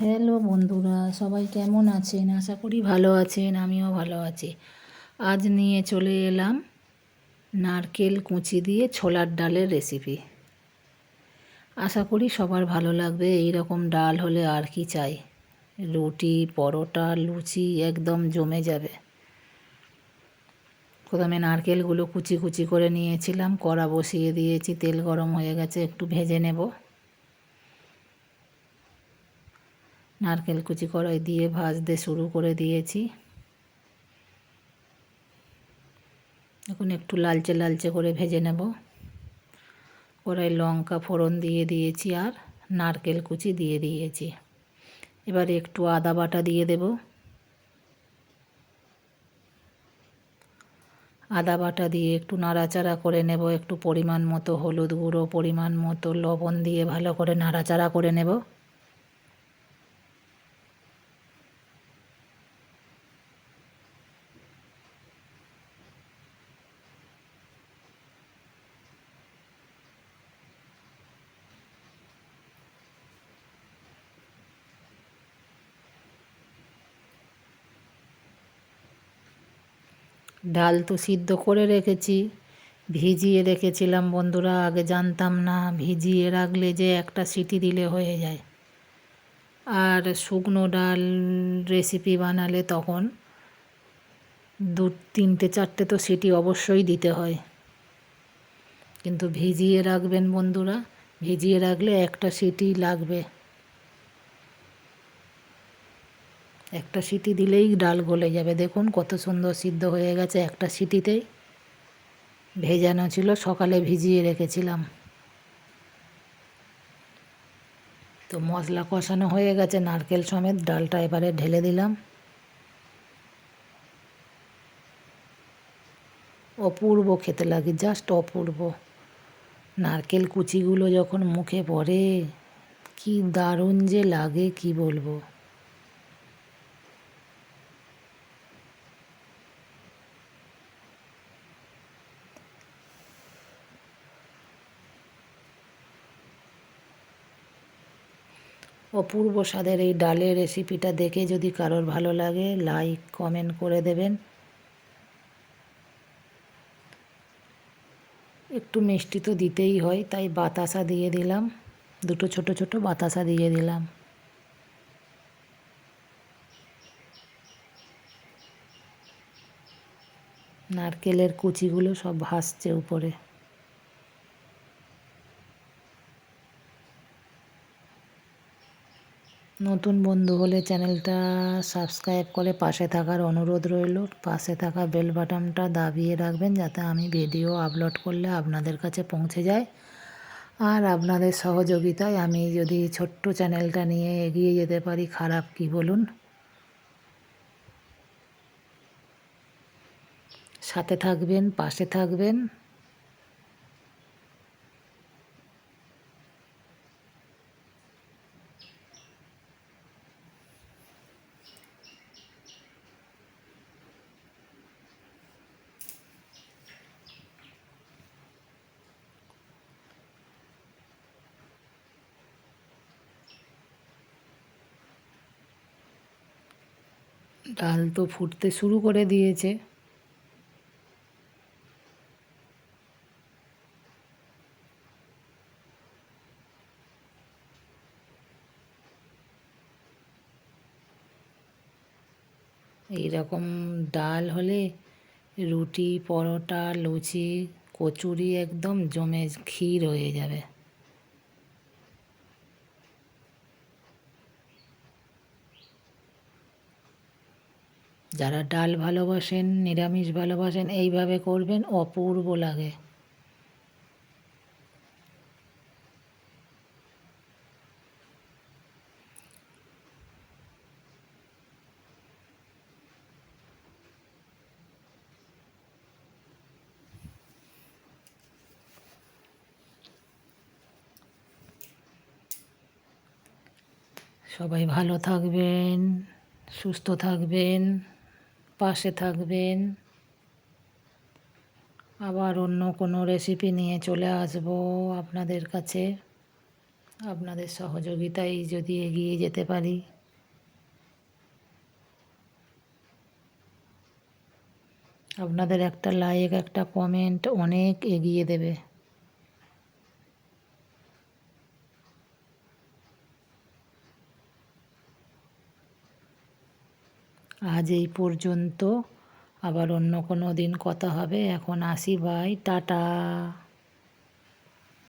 Hello বন্ধুরা, সবাই কেমন আছেন? আশা করি ভালো আছেন, আমিও ভালো আছি। আজ নিয়ে চলে এলাম নারকেল কুচি দিয়ে ছোলার ডালের রেসিপি আশা করি সবার ভালো লাগবে এই রকম ডাল হলে আর কি চাই? রুটি, পরোটা, লুচি একদম জমে যাবে। প্রথমে নারকেলগুলো কুচি কুচি করে নিয়েছিলাম, কড়া বসিয়ে দিয়েছি, তেল গরম হয়ে গেছে, একটু ভেজে নেব। নারকেল কুচি কড়াই দিয়ে ভাজতে শুরু করে দিয়েছি। এখন একটু লালচে লালচে করে ভেজে নেব। কড়াই লঙ্কা ফোড়ন দিয়ে দিয়েছি আর নারকেল কুচি দিয়ে দিয়েছি। এবারে একটু আদা বাটা দিয়ে দেব। আদা বাটা দিয়ে একটু নাড়াচাড়া করে নেব। একটু পরিমাণ মতো হলুদ গুঁড়ো, পরিমাণ মতো লবণ দিয়ে ভালো করে নাড়াচাড়া করে নেব। ডাল তো সিদ্ধ করে রেখেছি। ভিজিয়ে রেখেছিলাম বন্ধুরা, আগে জানতাম না, ভিজিয়ে রাখলে যে একটা সিটি দিলে হয়ে যায়। আর শুকনো ডাল রেসিপি বানালে তখন দু, তিনটে, চারটে তো সিটি অবশ্যই দিতে হয়। কিন্তু ভিজিয়ে রাখবেন বন্ধুরা, ভিজিয়ে রাখলে একটা সিটি লাগবে। একটা সিটি দিলেই ডাল গলে যাবে। দেখুন কত সুন্দর সিদ্ধ হয়ে গেছে একটা সিটিতেই। ভেজানো ছিল, সকালে ভিজিয়ে রেখেছিলাম। তো মশলা কষানো হয়ে গেছে, নারকেল সমেত ডালটা এবারে ঢেলে দিলাম। অপূর্ব খেতে লাগে, জাস্ট অপূর্ব। নারকেল কুচিগুলো যখন মুখে পড়ে, কি দারুণ যে লাগে, কি বলব? অপূর্ব স্বাদের এই ডালের রেসিপিটা দেখে যদি কারোর ভালো লাগে লাইক কমেন্ট করে দেবেন। একটু মিষ্টি তো দিতেই হয়, তাই বাতাসা দিয়ে দিলাম। দুটো ছোট ছোট বাতাসা দিয়ে দিলাম। নারকেলের কুচিগুলো সব ভাসছে উপরে। নতুন বন্ধু হলে চ্যানেলটা সাবস্ক্রাইব করে পাশে থাকার অনুরোধ রইল। পাশে থাকা বেল বাটনটা দাবিয়ে রাখবেন যাতে আমি ভিডিও আপলোড করলে আপনাদের কাছে পৌঁছে যায়। আর আপনাদের সহযোগিতায় আমি যদি ছোট্ট চ্যানেলটা নিয়ে এগিয়ে যেতে পারি, খারাপ কি বলুন? সাথে থাকবেন, পাশে থাকবেন। ডাল তো ফুটতে শুরু করে দিয়েছে। এইরকম ডাল হলে রুটি, পরোটা, লুচি, কচুরি একদম জমে ক্ষীর হয়ে যাবে। যারা ডাল ভালোবাসেন নিরামিষ ভালোবাসেন এইভাবে করবেন অপূর্ব লাগে। সবাই ভালো থাকবেন সুস্থ থাকবেন। পাশে থাকবেন। আবার অন্য কোনো রেসিপি নিয়ে চলে আসব আপনাদের কাছে। আপনাদের সহযোগিতায় যদি এগিয়ে যেতে পারি। আপনাদের একটা লাইক একটা কমেন্ট অনেক এগিয়ে দেবে। আজ এই পর্যন্ত। আবার অন্য কোনো দিন কথা হবে। এখন আসি বাই টাটা।